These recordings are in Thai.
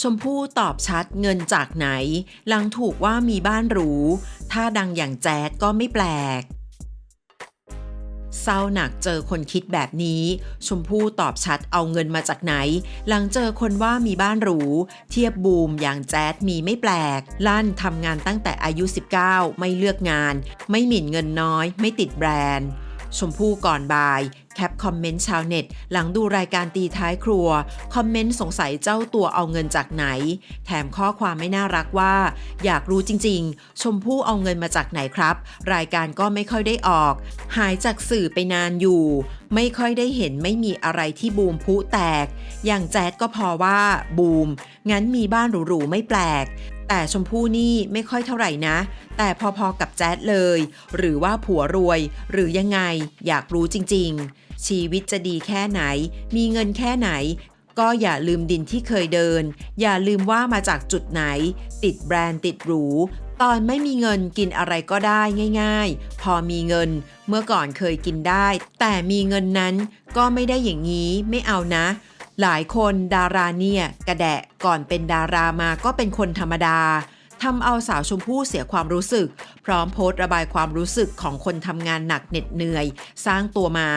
ชมพู่ตอบชัดเงินจากไหน หลังถูกว่ามีบ้านหรู ถ้าดังอย่างแจ๊ดก็ไม่แปลก เศร้าหนักเจอคนคิดแบบนี้ ชมพู่ตอบชัดเอาเงินมาจากไหน หลังเจอคนว่ามีบ้านหรู เทียบบูมอย่างแจ๊ดมีไม่แปลก ลั่นทำงานตั้งแต่อายุ 19 ไม่เลือกงาน ไม่หมิ่นเงินน้อย ไม่ติดแบรนด์ ชมพู่ก่อนบ่าย ปคอมเมนต์ชาวเน็ต หลังดูรายการตีท้ายครัว คอมเมนต์สงสัยเจ้าตัวเอาเงินจากไหน แถมข้อความไม่น่ารักว่า อยากรู้จริง ๆ ชมพู่เอาเงินมาจากไหนครับ รายการก็ไม่ค่อยได้ออก หายจากสื่อไปนานอยู่ ไม่ค่อยได้เห็นไม่มีอะไรที่บูมพุแตก อย่างแจ๊ดก็พอว่าบูม งั้นมีบ้านหรูๆไม่แปลกแต่ชมพู่นี่ไม่ค่อยเท่าไหร่นะ แต่พอๆกับแจ๊ดเลย หรือว่าผัวรวย หรือยังไงอยากรู้จริง ๆ ชีวิตจะดีแค่ไหน มีเงินแค่ไหน ก็อย่าลืมดินที่เคยเดิน อย่าลืมว่ามาจากจุดไหน ติดแบรนด์ติดหรู ตอนไม่มีเงินกินอะไรก็ได้ง่ายๆ พอมีเงินเมื่อก่อนเคยกินได้ แต่มีเงินนั้นก็ไม่ได้อย่างนี้ไม่เอานะ หลายคนดาราเนี่ย กระแดะก่อนเป็นดารามาก็เป็นคนธรรมดา ทำเอาสาวชมพู่เสียความรู้สึก พร้อมโพสต์ระบายความรู้สึกของคนทำงานหนักเหน็ดเหนื่อย สร้างตัวมา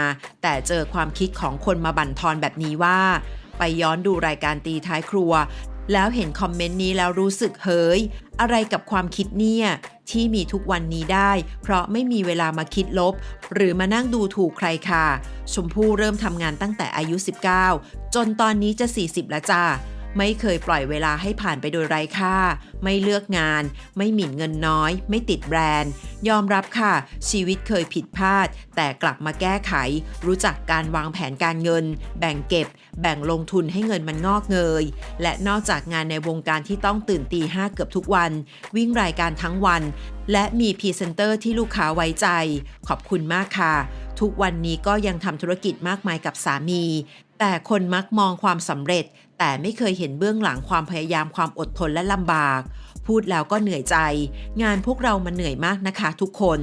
แต่เจอความคิดของคนมาบั่นทอนแบบนี้ว่า ไปย้อนดูรายการตีท้ายครัว แล้วเห็นคอมเมนต์นี้แล้วรู้สึกเฮ้ย อะไรกับความคิดเนี่ยที่มีทุกวันนี้ได้ เพราะไม่มีเวลามาคิดลบ หรือมานั่งดูถูกใครค่ะ ชมพู่เริ่มทำงานตั้งแต่อายุ 19 จนตอนนี้จะ 40 แล้วจ้า ไม่เคยปล่อยเวลาให้ผ่านไปโดยไร้ค่า ไม่เลือกงาน ไม่หมิ่นเงินน้อย ไม่ติดแบรนด์ ยอมรับค่ะ ชีวิตเคยผิดพลาด แต่กลับมาแก้ไข รู้จักการวางแผนการเงิน แบ่งเก็บ แบ่งลงทุนให้เงินมันงอกเงย และนอกจากงานในวงการที่ต้องตื่นตีห้าเกือบทุกวัน วิ่งรายการทั้งวัน และมีพรีเซนเตอร์ที่ลูกค้าไว้ใจ ขอบคุณมากค่ะ ทุกวันนี้ก็ยังทำธุรกิจมากมายกับสามี แต่คนมักมองความสำเร็จ แต่ไม่เคยเห็นเบื้องหลังความพยายามความอดทนและลำบาก พูดแล้วก็เหนื่อยใจ งานพวกเรามันเหนื่อยมากนะคะทุกคน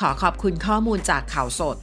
ขอขอบคุณข้อมูลจากข่าวสด